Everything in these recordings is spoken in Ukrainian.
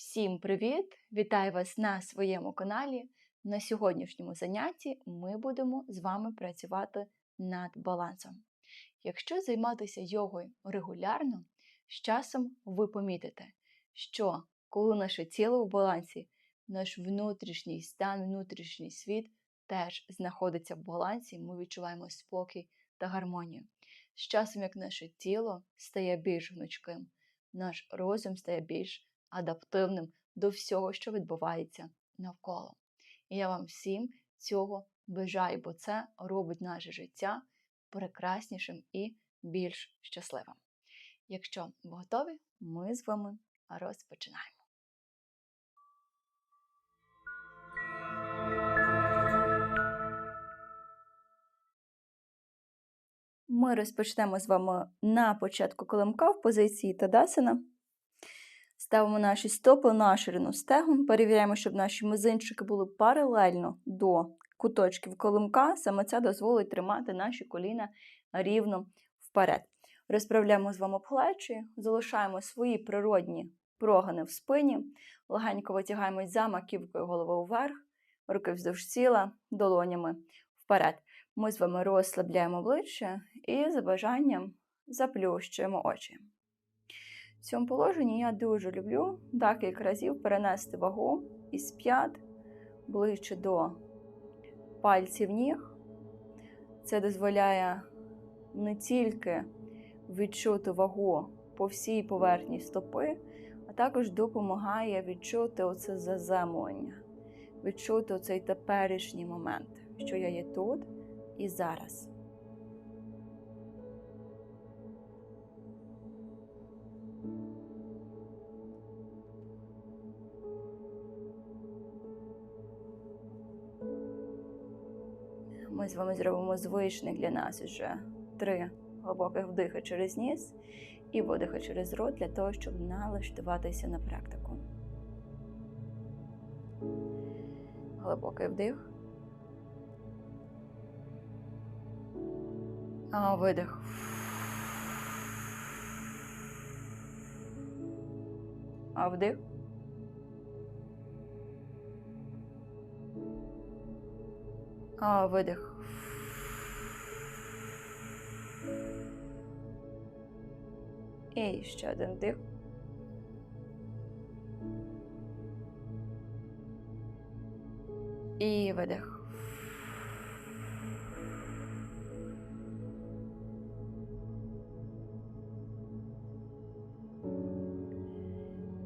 Всім привіт! Вітаю вас на своєму каналі. На сьогоднішньому занятті ми будемо з вами працювати над балансом. Якщо займатися йогою регулярно, з часом ви помітите, що коли наше тіло в балансі, наш внутрішній стан, внутрішній світ теж знаходиться в балансі, ми відчуваємо спокій та гармонію. З часом, як наше тіло стає більш гнучким, наш розум стає більш адаптивним до всього, що відбувається навколо. І я вам всім цього бажаю, бо це робить наше життя прекраснішим і більш щасливим. Якщо ви готові, ми з вами розпочинаємо. Ми розпочнемо з вами на початку колемка в позиції Тадасана. Ставимо наші стопи на ширину стегон. Перевіряємо, щоб наші мизинчики були паралельно до куточків колимка. Саме це дозволить тримати наші коліна рівно вперед. Розправляємо з вами плечі, залишаємо свої природні прогини в спині, легенько витягаємось за маківкою голови вверх, руки вздовж тіла, долонями вперед. Ми з вами розслабляємо обличчя і за бажанням заплющуємо очі. В цьому положенні я дуже люблю декілька разів перенести вагу із п'ят ближче до пальців ніг. Це дозволяє не тільки відчути вагу по всій поверхні стопи, а також допомагає відчути оце заземлення, відчути оцей теперішній момент, що я є тут і зараз. З вами зробимо звичний для нас уже три глибоких вдихи через ніс і видихи через рот для того, щоб налаштуватися на практику. Глибокий вдих. А видих. А вдих. А видих. І ще один вдих. І видих.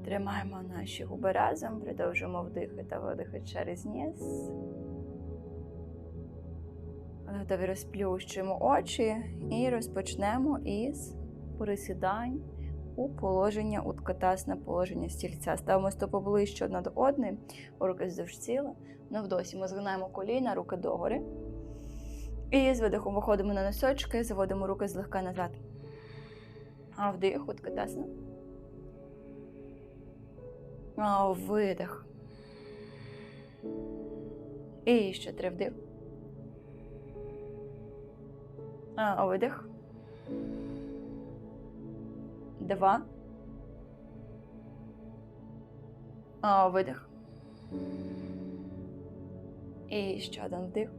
Тримаємо наші губи разом, продовжуємо вдихи та видихи через ніс. Готові розплющуємо очі і розпочнемо із присідань у положення уткатасне положення стільця. Ставимо стопи ближче одна до одної, руки вздовж. На вдосі ми згинаємо коліна, руки догори. І з видихом виходимо на носочки, заводимо руки злегка назад. А вдих, уткатасна. А видих. І ще три вдих. А, видих. Два. А, видих. І ще один вдих.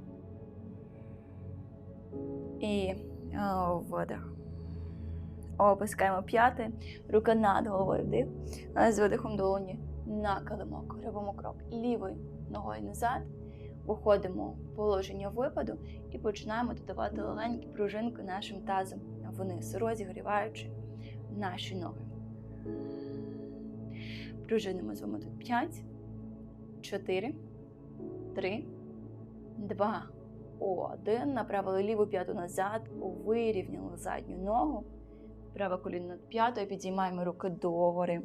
І а, видих. Опускаємо п'яти, рука над головою вдих. З видихом долоні на килимок. Робимо крок лівою ногою назад. Виходимо в положення випаду і починаємо додавати легенькі пружинки нашим тазом вниз, розігріваючи наші ноги. Пружинимо з вами тут 5, 4, 3, 2, 1. Направили ліву п'яту назад, вирівняли задню ногу. Праве коліно над п'ятою, підіймаємо руки догори.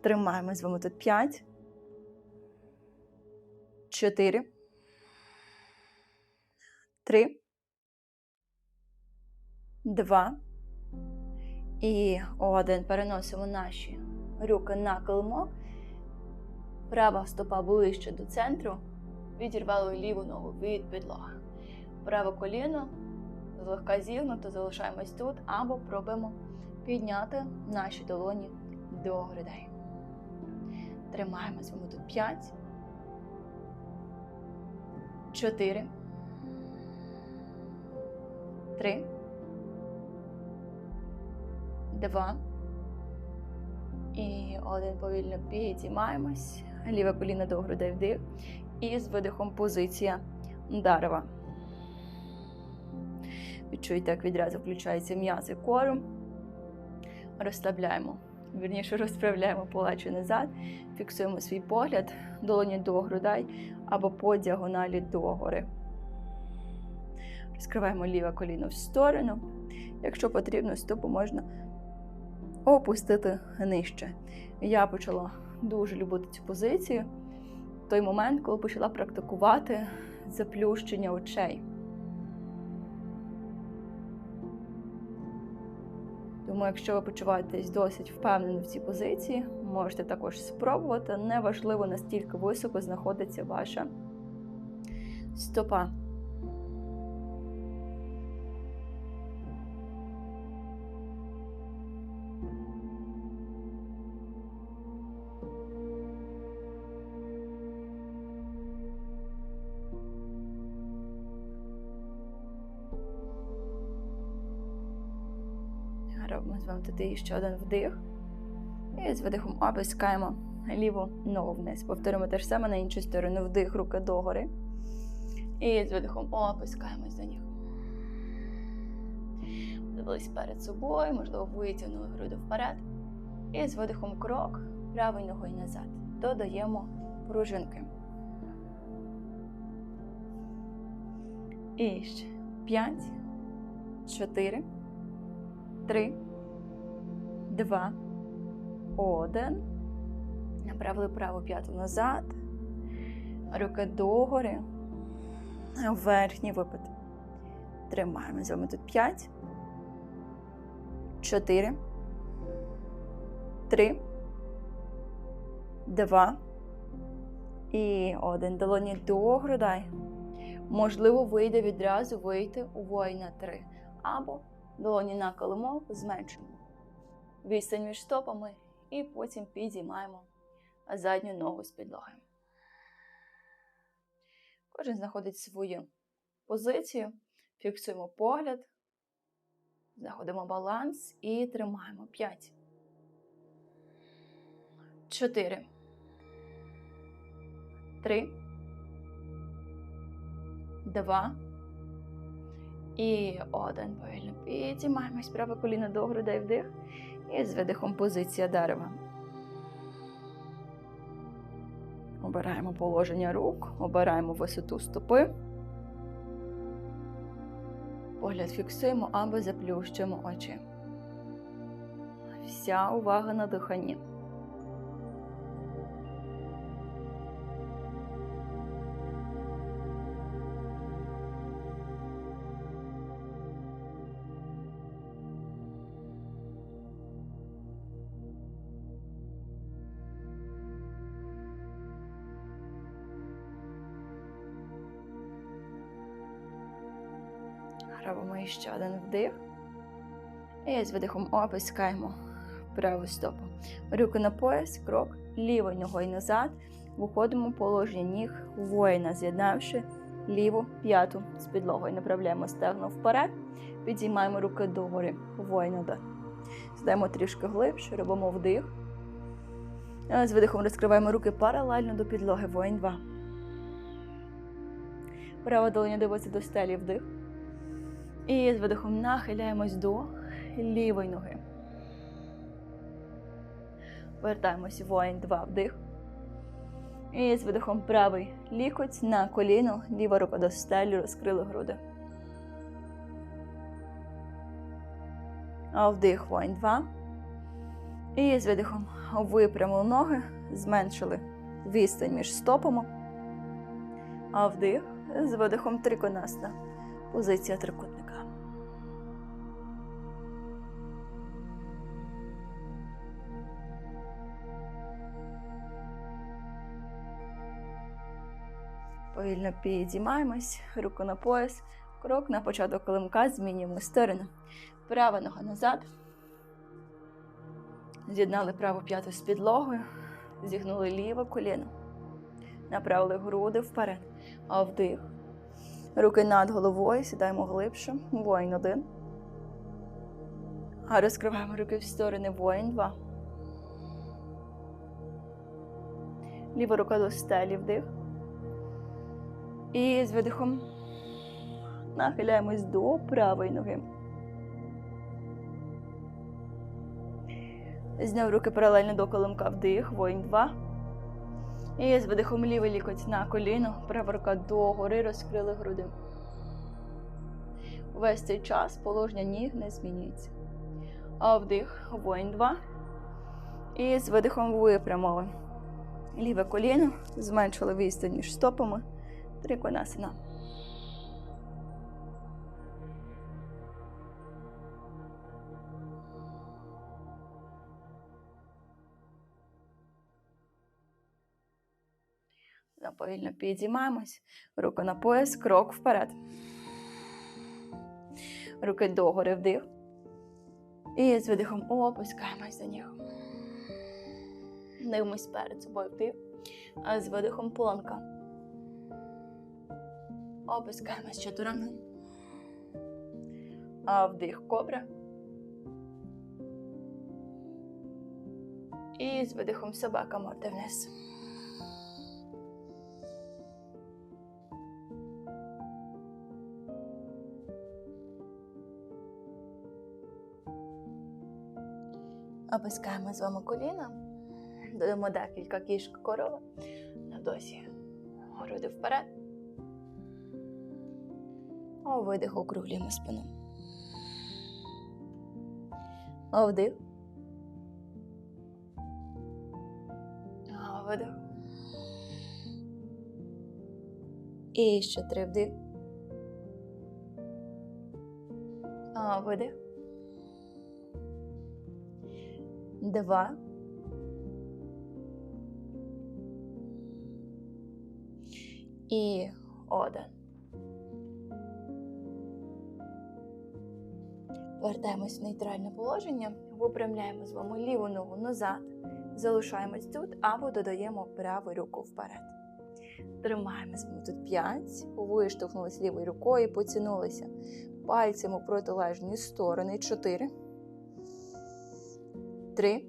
Тримаємо з вами тут 5, 4, 3, 2 і один. Переносимо наші руки на килимок. Права стопа ближче до центру. Відірвали ліву ногу від підлоги. Праве коліно злегка зігнуто, залишаємось тут, або пробуємо підняти наші долоні до грудей. Тримаємо з вами тут 5. 4. 3. 2. І один повільно підіймаємось. Ліве коліно до грудей вдих. І з видихом позиція дерева. Відчуйте, як відразу включаються м'язи кору. Розслабляємо. Вірніше розправляємо плечі назад, фіксуємо свій погляд, долоні до грудей або по діагоналі догори. Розкриваємо ліве коліно в сторону. Якщо потрібно, стопу можна опустити нижче. Я почала дуже любити цю позицію в той момент, коли почала практикувати заплющення очей. Тому, якщо ви почуваєтесь досить впевнено в цій позиції, можете також спробувати. Неважливо, настільки високо знаходиться ваша стопа. Туди ще один вдих. І з видихом опускаємо ліву ногу вниз. Повторимо те ж саме на іншу сторону. Вдих, руки догори. І з видихом опускаємось до ніг. Дивились перед собою, можливо, витягнули груди вперед. І з видихом крок правою ногою назад. Додаємо пружинки. І ще 5, 4, 3, 2, 1. Направили праву п'яту назад. Руки догори. Верхній випад. Тримаємо з вами тут 5, 4, 3, 2 і 1. Долоні до грудей. Можливо, вийде відразу вийти у воїна 3. Або долоні на коломов зменшимо. Відстань між стопами і потім підіймаємо задню ногу з підлоги. Кожен знаходить свою позицію, фіксуємо погляд, знаходимо баланс і тримаємо 5. 4. 3. 2. І один. Повільно підіймаємось праве коліно до грудей вдих. І з видихом позиція дерева. Обираємо положення рук, обираємо висоту стопи. Погляд фіксуємо або заплющуємо очі. Вся увага на диханні. Ще один вдих. І з видихом опускаємо праву стопу. Руки на пояс, крок, лівою ногою назад. Виходимо в положення ніг воїна, з'єднавши ліву п'яту з підлогою. Направляємо стегно вперед, підіймаємо руки догори, воїн один. Здаємо трішки глибше, робимо вдих. З видихом розкриваємо руки паралельно до підлоги, воїн 2. Права долоня дивиться до стелі вдих. І з видихом нахиляємось до лівої ноги. Вертаємось воїн 2 вдих. І з видихом правий лікоть на коліно, ліва рука до стелі, розкрили груди. А вдих воїн 2. І з видихом випрямили ноги, зменшили відстань між стопами. А вдих з видихом триконасна. Позиція трикутника. Повільно підіймаємось, руку на пояс, крок на початок килимка, змінюємо сторону. Права нога назад. З'єднали праву п'яту з підлогою. Зігнули ліве коліно. Направили груди вперед. А вдих. Руки над головою, сідаємо глибше. Воїн один. А розкриваємо руки в сторони. Воїн два. Ліва рука до стелі вдих. І з видихом нахиляємось до правої ноги. Зняв руки паралельно до коломка вдих, воїн 2. І з видихом лівий лікоть на коліно, права рука догори, розкрили груди. Весь цей час положення ніг не змінюється. А вдих, воїн 2. І з видихом випрямили. Ліве коліно, зменшили відстань між стопами. Триконасана. Повільно підіймаємось. Руку на пояс, крок вперед. Руки догори вдих. І з видихом опускаємось до ніг. Дивимось перед собою вдих. А з видихом планка. Опускаємось чатуранги. А вдих кобра. І з видихом собака морда вниз. Опускаємо з вами коліна. Додамо декілька кішок корова. На досі груди вперед. А видих округлюємо спину. Вдих. Видих. І ще три вдих. Видих. Два. І один. Повертаємось в нейтральне положення, випрямляємо з вами ліву ногу назад, залишаємось тут або додаємо праву руку вперед. Тримаємо з вами тут 5, виштовхнулись лівою рукою, потянулися пальцем у протилежні сторони. 4, 3,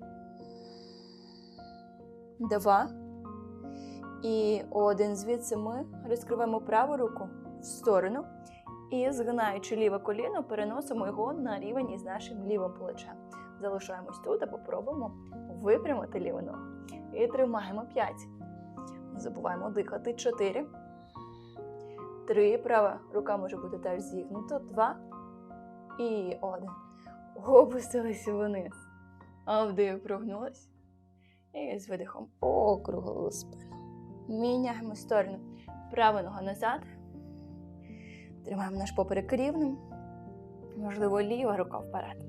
2 і один. Звідси ми розкриваємо праву руку в сторону. І згинаючи ліве коліно, переносимо його на рівень із нашим лівим плечем. Залишаємось тут, а попробуємо випрямити ліву ногу. І тримаємо 5. Не забуваємо дихати. 4. 3. Права рука може бути теж зігнута. 2. І 1. Опустилися вниз. Вдих прогнулась. І з видихом округлили спину. Міняємо сторону. Права нога назад. Тримаємо наш поперек рівним. Можливо, ліва рука вперед.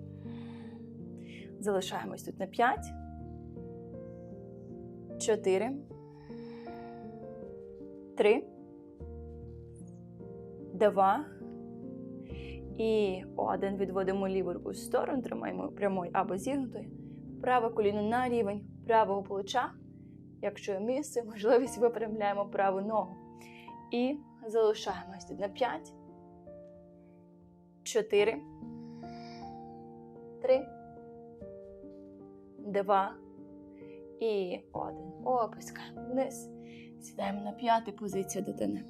Залишаємось тут на 5. 4. 3. 2. І один. Відводимо ліву руку в сторону, тримаємо прямою або зігнутою. Праве коліно на рівень правого плеча. Якщо є місце, можливість випрямляємо праву ногу. І залишаємось тут на 5. 4, 3, 2 і 1. Опускаємо вниз. Сідаємо на п'яту позицію дитини.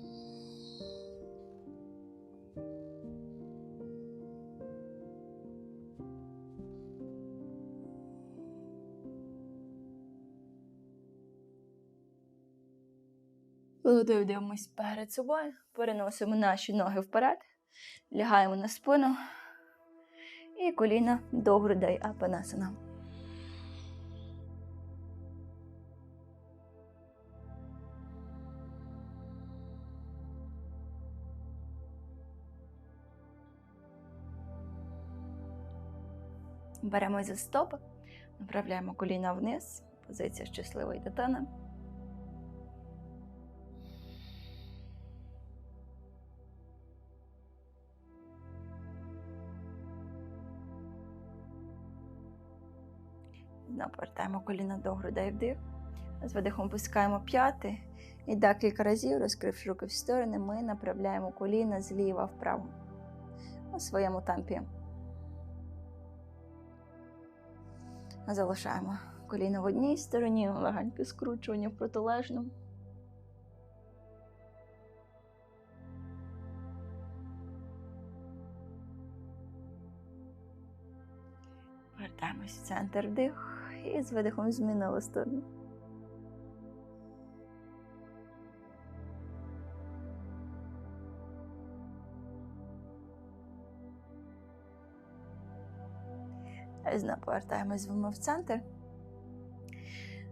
Дивимось перед собою, переносимо наші ноги вперед. Лягаємо на спину і коліна до грудей апанасана. Беремо за стопи, направляємо коліна вниз, позиція щасливої дитини. Знову повертаємо коліна до грудей вдих. З видихом пускаємо п'яти. І декілька разів, розкривши руки в сторони, ми направляємо коліна зліва вправо у своєму темпі. Залишаємо коліна в одній стороні, легеньке скручування в протилежному. Повертаємось в центр вдих і з видихом змінили сторону. І Знову повертаємось вами в центр.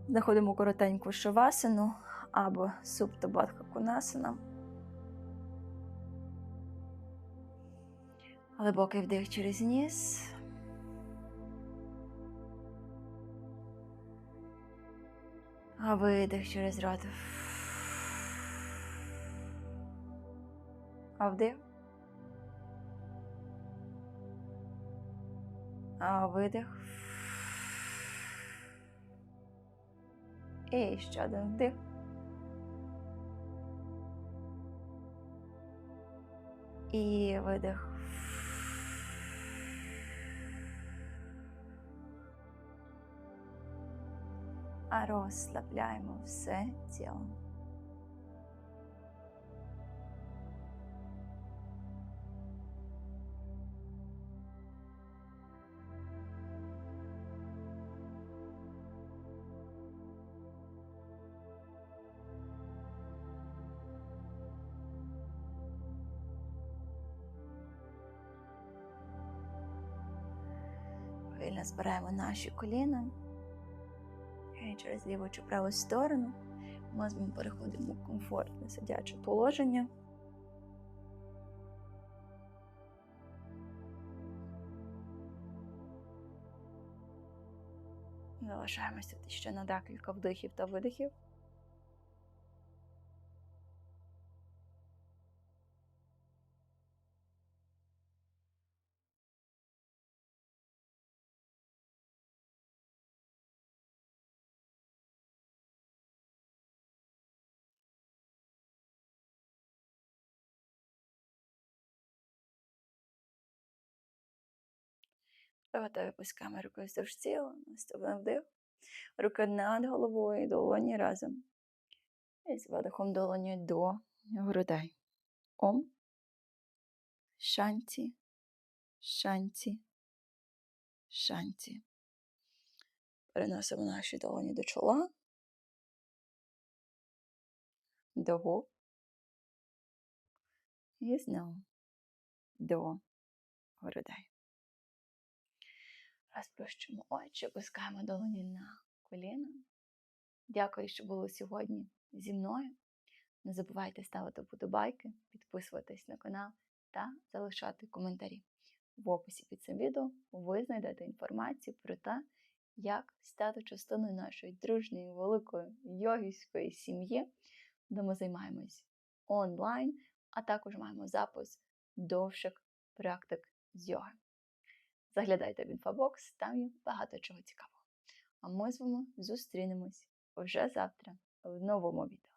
Знаходимо коротеньку шавасану або субтобатха кунасана. Глибокий вдих через ніс. А видих через рот. А вдих. А видих. І ще один вдих. І видих. А розслабляємо все тіло. Збираємо наші коліна. Через ліву чи праву сторону ми з вами переходимо в комфортне сидяче положення. Залишаємося ще на декілька вдихів та видихів. Готові пускаємо рукою вздовж тіла, наступний вдих. Руки над головою, долоні разом. І з видихом долоні до грудей. Ом. Шанті. Шанті. Шанті. Переносимо наші долоні до чола. До губ. І знову до грудей. Розплющимо очі, пускаємо долоні на коліна. Дякую, що були сьогодні зі мною. Не забувайте ставити вподобайки, підписуватись на канал та залишати коментарі. В описі під цим відео ви знайдете інформацію про те, як стати частиною нашої дружньої великої йогівської сім'ї, де ми займаємось онлайн, а також маємо запис довших практик з йоги. Заглядайте в інфобокс, там є багато чого цікавого. А ми з вами зустрінемось вже завтра в новому відео.